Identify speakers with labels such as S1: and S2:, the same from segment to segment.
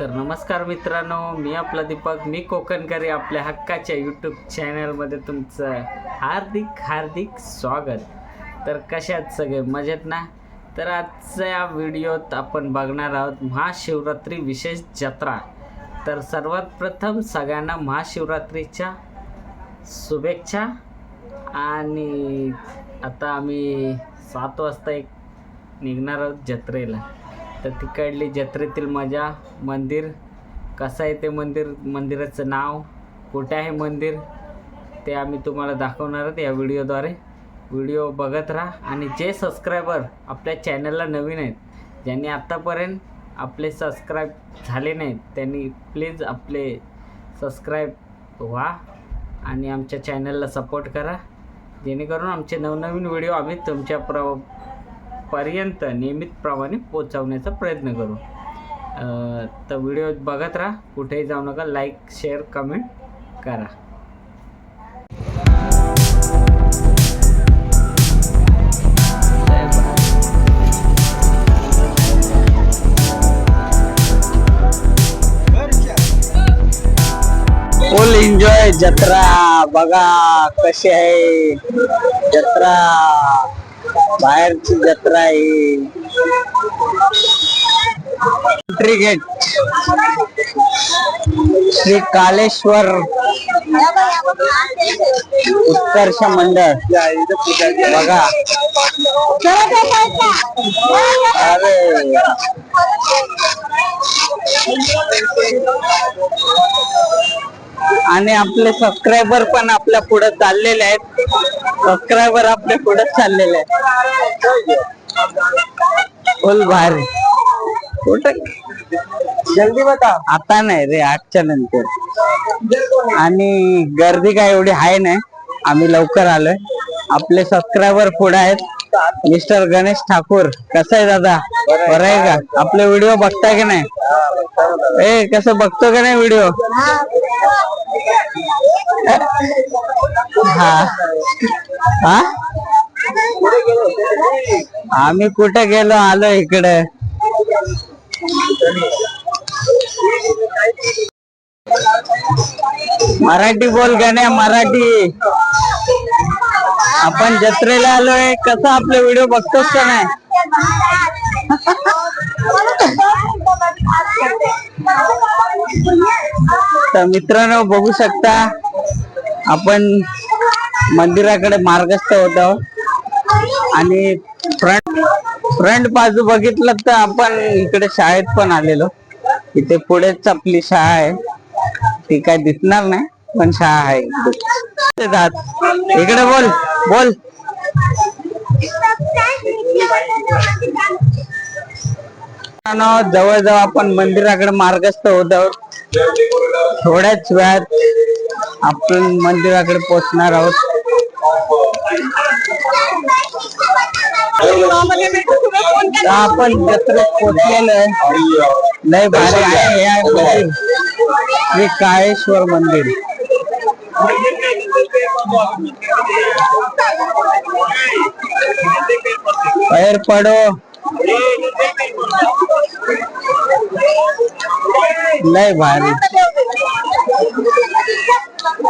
S1: तर नमस्कार मित्रांनो मी आपला दीपक मी कोकणकरी आपल्या हक्काच्या यूट्यूब चॅनलमध्ये तुमचं हार्दिक हार्दिक स्वागत. तर कशात सगळे? मजेत ना? तर आजच्या व्हिडिओत आपण बघणार आहोत महाशिवरात्री विशेष जत्रा. तर सर्वात प्रथम सगळ्यांना महाशिवरात्रीच्या शुभेच्छा. आणि आता आम्ही सात वाजता एक निघणार आहोत जत्रेला. तर तिकडली जत्रेतील मजा मंदिर. कसं आहे ते मंदिर? मंदिराचं नाव कुठे आहे मंदिर? ते आम्ही तुम्हाला दाखवणार आहोत या व्हिडिओद्वारे. व्हिडिओ बघत राहा आणि जे सबस्क्रायबर आपल्या चॅनलला नवीन आहेत ज्यांनी आत्तापर्यंत आपले सबस्क्राईब झाले नाहीत त्यांनी प्लीज आपले सबस्क्राईब व्हा आणि आमच्या चॅनलला सपोर्ट करा. जेणेकरून आमचे नवनवीन व्हिडिओ आम्ही तुमच्या प्र पर्यंत नियमितप्रमाणे पोचवण्याचा प्रयत्न करू. तर व्हिडिओ बघत राहा कुठेही जाऊ नका लाईक शेअर कमेंट करा. फुल एन्जॉय जत्रा बघा कशी आहे. जत्रा बाहेरची जत्रा आहे. Entry gate Shri Kaleshwar Utkarsh Mandal. बघा. अरे. आणि आपले सबस्क्रायबर पण आपल्या पुढे चाललेले आहेत. सबस्क्रायबर आपल्या पुढे चाललेले आहेत. फुल भारी. कुठं? जल्दी बता आता नाही रे आठच्या नंतर. आणि गर्दी काय एवढी आहे नाही. आम्ही लवकर आलोय. आपले सबस्क्रायबर पुढे आहेत. मिस्टर गणेश ठाकूर कसं आहे दादा? बरं आहे का? आपले व्हिडिओ बघता की नाही? ए कसं बघतो का नाही व्हिडिओ हा. हा? आम्ही कुठे गेलो? आलो इकडे. मराठी बोल गण्या मराठी. आपण जत्रेला आलोय. कसं आपले व्हिडिओ बघतोस का नाही? तर मित्रांनो बघू शकता. आपण मंदिराकडे मार्गस्थ होतो आहोत. आणि फ्रंट फ्रंट बाजू बघितलं तर आपण इकडे शाळेत पण आलेलो. इथे पुढेच आपली शाळा आहे. ती काय दिसणार नाही पण शाळा आहे इकडे. जात. इकडे बोल बोल. जवळजवळ आपण मंदिराकडे मार्गस्थ होत आहोत. थोड्याच वेळात आपण मंदिराकडे पोहोचणार आहोत. तर आपण जत्रेत पोहोचलेलो आहे. लय भारी आहे हे आहे मंदिर. श्री काळेश्वर मंदिर. पैर पडो. लय भारी.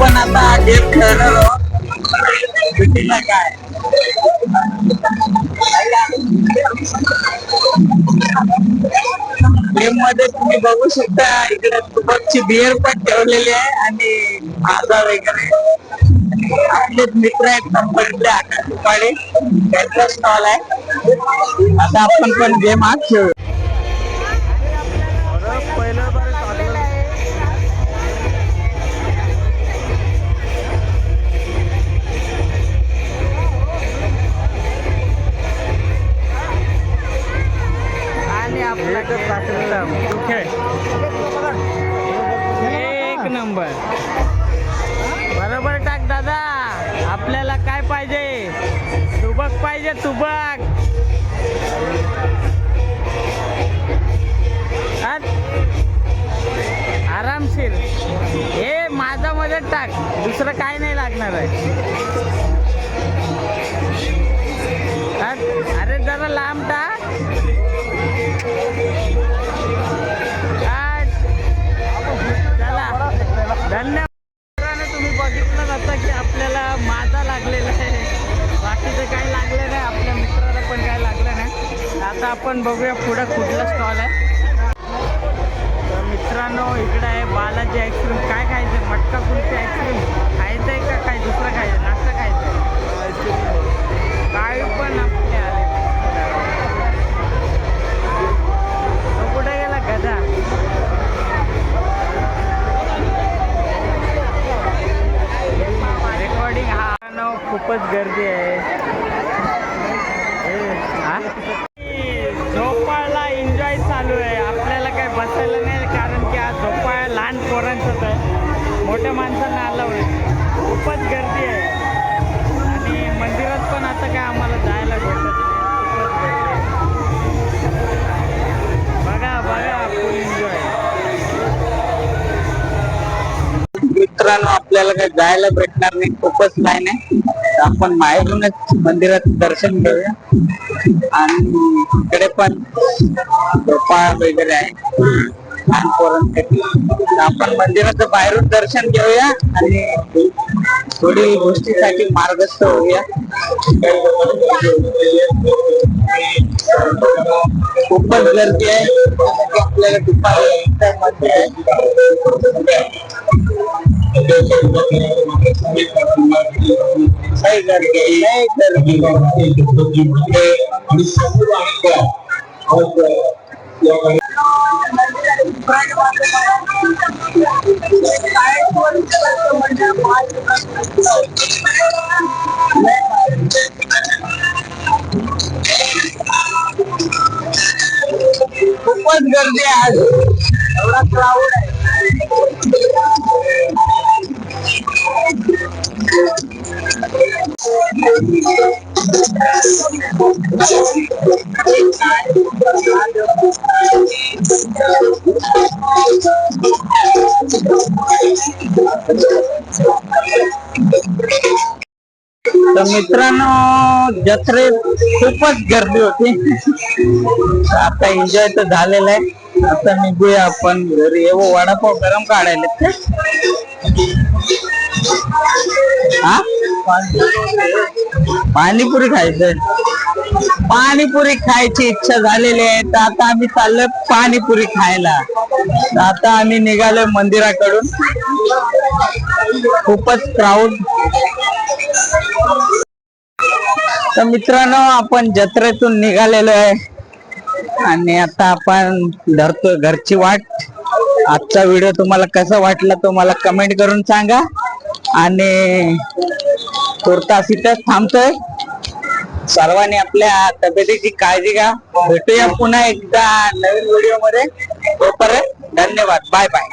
S1: पण आता गेम खेळणार सुट्टीला काय गेममध्ये तुम्ही बघू शकता इकडे तुपाची बिअर पण ठेवलेली आहे आणि माझा वगैरे. आपलेच मित्र आहेत कंपनीतले आकाश तुपाडे त्यांचा स्टॉल आहे. आता आपण पण गेम आज खेळू.
S2: काय पाहिजे? तुबक पाहिजे तुबक. आरामशीर. हे माझा मध्ये टाक. दुसरं काय नाही लागणार आहे. अरे जरा लांब टाक. आता आपण बघूया पुढं कुठला स्टॉल आहे. तर मित्रांनो इकडं आहे बालाजी आईस्क्रीम काय खायचं? मटका कुल्फी आईस्क्रीम खायचं आहे का? काय दुसरं खायचं? नाश्ता खायचं आहे. काय पण आपले आले. कुठे गेला? गधा रेकॉर्डिंग हा. खूपच गर्दी आहे ए, हा? झोपाळला एन्जॉय चालू आहे आपल्याला काय बसायला नाही कारण की आज झोपा लहान पोरांचंच आहे. मोठ्या माणसांना आलं खूपच गर्दी आहे. आणि मंदिरात पण आता काय आम्हाला जायला भेटत खूपच बघा बघा फुल एन्जॉय
S1: मित्रांनो आपल्याला काही जायला भेटणार नाही खूपच लाईन आहे आपण माहेरूनच मंदिरात दर्शन घेऊया. आणि इकडे पण झोपाळा वगैरे आहे. लहान पोरांसाठी. आपण मंदिराचं बाहेरून दर्शन घेऊया आणि थोडी गोष्टीसाठी मार्गस्थ होऊया. खूपच गर्दी आहे. आपल्याला दुपारी मध्ये आहे नाही गर्दी नाही गर्दी खूपच गर्दी आहे आज एवढा क्राऊड आहे तर मित्रांनो जत्रेत खूपच गर्दी होती. आता एन्जॉय तर झालेला आहे. आता निघूया आपण घरी. येऊ वडापाव गरम काढायला हा? पाणीपुरी खायचंय. पाणीपुरी खायची इच्छा झालेली आहे. तर आता आम्ही चाललोय पाणीपुरी खायला. तर आता आम्ही निघालोय मंदिराकडून. खूपच क्राऊड तर मित्रांनो आपण जत्रेतून निघालेलो आहे. आणि आता आपण धरतोय घरची वाट. आजचा व्हिडिओ तुम्हाला कसा वाटला तो मला कमेंट करून सांगा. आणि तुर्तास इथंच थांबतोय. सर्वांनी आपल्या तब्येतीची काळजी घ्या. भेटूया पुन्हा एकदा नवीन व्हिडिओमध्ये तोपर्यंत धन्यवाद. Bye bye.